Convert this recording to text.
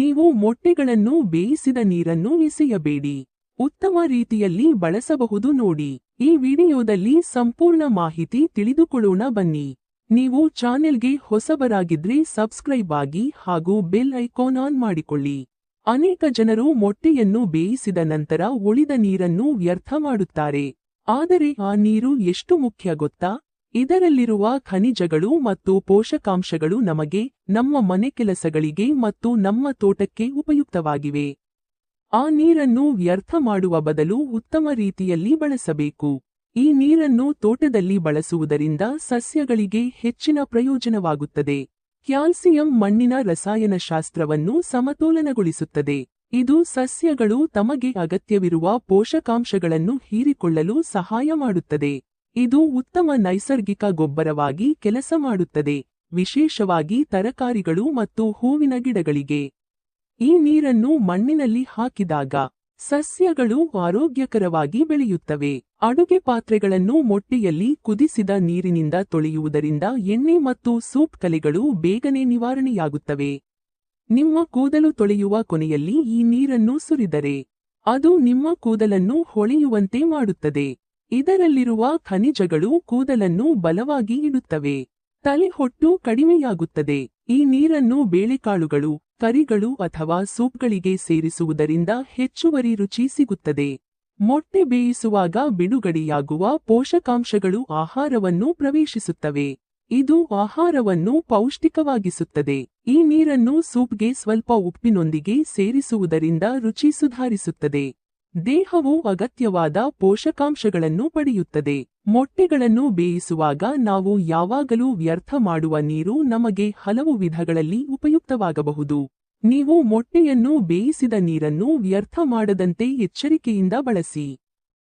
ನೀವು ಮೊಟ್ಟೆಗಳನ್ನು ಬೇಯಿಸಿದ ನೀರನ್ನು ಎಸೆಯಬೇಡಿ. ಉತ್ತಮ ರೀತಿಯಲ್ಲಿ ಬಳಸಬಹುದು ನೋಡಿ. ಈ ವಿಡಿಯೋದಲ್ಲಿ ಸಂಪೂರ್ಣ ಮಾಹಿತಿ ತಿಳಿದುಕೊಳ್ಳೋಣ ಬನ್ನಿ. ನೀವು ಚಾನೆಲ್ಗೆ ಹೊಸಬರಾಗಿದ್ರೆ ಸಬ್ಸ್ಕ್ರೈಬ್ ಆಗಿ ಹಾಗೂ ಬೆಲ್ ಐಕಾನ್ ಆನ್ ಮಾಡಿಕೊಳ್ಳಿ. ಅನೇಕ ಜನರು ಮೊಟ್ಟೆಯನ್ನು ಬೇಯಿಸಿದ ನಂತರ ಉಳಿದ ನೀರನ್ನು ವ್ಯರ್ಥ ಮಾಡುತ್ತಾರೆ. ಆದರೆ ಆ ನೀರು ಎಷ್ಟು ಮುಖ್ಯ ಗೊತ್ತಾ? ಇದರಲ್ಲಿರುವ ಖನಿಜಗಳು ಮತ್ತು ಪೋಷಕಾಂಶಗಳು ನಮಗೆ ನಮ್ಮ ಮನೆ ಕೆಲಸಗಳಿಗೆ ಮತ್ತು ನಮ್ಮ ತೋಟಕ್ಕೆ ಉಪಯುಕ್ತವಾಗಿವೆ. ಆ ನೀರನ್ನು ವ್ಯರ್ಥ ಮಾಡುವ ಬದಲು ಉತ್ತಮ ರೀತಿಯಲ್ಲಿ ಬಳಸಬೇಕು. ಈ ನೀರನ್ನು ತೋಟದಲ್ಲಿ ಬಳಸುವುದರಿಂದ ಸಸ್ಯಗಳಿಗೆ ಹೆಚ್ಚಿನ ಪ್ರಯೋಜನವಾಗುತ್ತದೆ. ಕ್ಯಾಲ್ಸಿಯಂ ಮಣ್ಣಿನ ರಸಾಯನಶಾಸ್ತ್ರವನ್ನು ಸಮತೋಲನಗೊಳಿಸುತ್ತದೆ. ಇದು ಸಸ್ಯಗಳು ತಮಗೆ ಅಗತ್ಯವಿರುವ ಪೋಷಕಾಂಶಗಳನ್ನು ಹೀರಿಕೊಳ್ಳಲು ಸಹಾಯ ಮಾಡುತ್ತದೆ. ಇದು ಉತ್ತಮ ನೈಸರ್ಗಿಕ ಗೊಬ್ಬರವಾಗಿ ಕೆಲಸ ಮಾಡುತ್ತದೆ, ವಿಶೇಷವಾಗಿ ತರಕಾರಿಗಳು ಮತ್ತು ಹೂವಿನ ಗಿಡಗಳಿಗೆ. ಈ ನೀರನ್ನು ಮಣ್ಣಿನಲ್ಲಿ ಹಾಕಿದಾಗ ಸಸ್ಯಗಳು ಆರೋಗ್ಯಕರವಾಗಿ ಬೆಳೆಯುತ್ತವೆ. ಅಡುಗೆ ಪಾತ್ರೆಗಳನ್ನು ಮೊಟ್ಟೆಯಲ್ಲಿ ಕುದಿಸಿದ ನೀರಿನಿಂದ ತೊಳೆಯುವುದರಿಂದ ಎಣ್ಣೆ ಮತ್ತು ಸೂಪ್ ಕಲೆಗಳು ಬೇಗನೆ ನಿವಾರಣೆಯಾಗುತ್ತವೆ. ನಿಮ್ಮ ಕೂದಲು ತೊಳೆಯುವ ಕೊನೆಯಲ್ಲಿ ಈ ನೀರನ್ನು ಸುರಿದರೆ ಅದು ನಿಮ್ಮ ಕೂದಲನ್ನು ಹೊಳೆಯುವಂತೆ ಮಾಡುತ್ತದೆ. ಇದರಲ್ಲಿರುವ ಖನಿಜಗಳು ಕೂದಲನ್ನು ಬಲವಾಗಿ ಇಡುತ್ತವೆ. ತಲೆಹೊಟ್ಟು ಕಡಿಮೆಯಾಗುತ್ತದೆ. ಈ ನೀರನ್ನು ಬೇಳೆಕಾಳುಗಳು, ಕರಿಗಳು ಅಥವಾ ಸೂಪ್ಗಳಿಗೆ ಸೇರಿಸುವುದರಿಂದ ಹೆಚ್ಚುವರಿ ರುಚಿ ಸಿಗುತ್ತದೆ. ಮೊಟ್ಟೆ ಬೇಯಿಸುವಾಗ ಬಿಡುಗಡೆಯಾಗುವ ಪೋಷಕಾಂಶಗಳು ಆಹಾರವನ್ನು ಪ್ರವೇಶಿಸುತ್ತವೆ. ಇದು ಆಹಾರವನ್ನು ಪೌಷ್ಟಿಕವಾಗಿಸುತ್ತದೆ. ಈ ನೀರನ್ನು ಸೂಪ್ಗೆ ಸ್ವಲ್ಪ ಉಪ್ಪಿನೊಂದಿಗೆ ಸೇರಿಸುವುದರಿಂದ ರುಚಿ ಸುಧಾರಿಸುತ್ತದೆ. ದೇಹವು ಅಗತ್ಯವಾದ ಪೋಷಕಾಂಶಗಳನ್ನು ಪಡೆಯುತ್ತದೆ. ಮೊಟ್ಟೆಗಳನ್ನು ಬೇಯಿಸುವಾಗ ನಾವು ಯಾವಾಗಲೂ ವ್ಯರ್ಥ ಮಾಡುವ ನೀರು ನಮಗೆ ಹಲವು ವಿಧಗಳಲ್ಲಿ ಉಪಯುಕ್ತವಾಗಬಹುದು. ನೀವು ಮೊಟ್ಟೆಯನ್ನು ಬೇಯಿಸಿದ ನೀರನ್ನು ವ್ಯರ್ಥ ಮಾಡದಂತೆ ಎಚ್ಚರಿಕೆಯಿಂದ ಬಳಸಿ.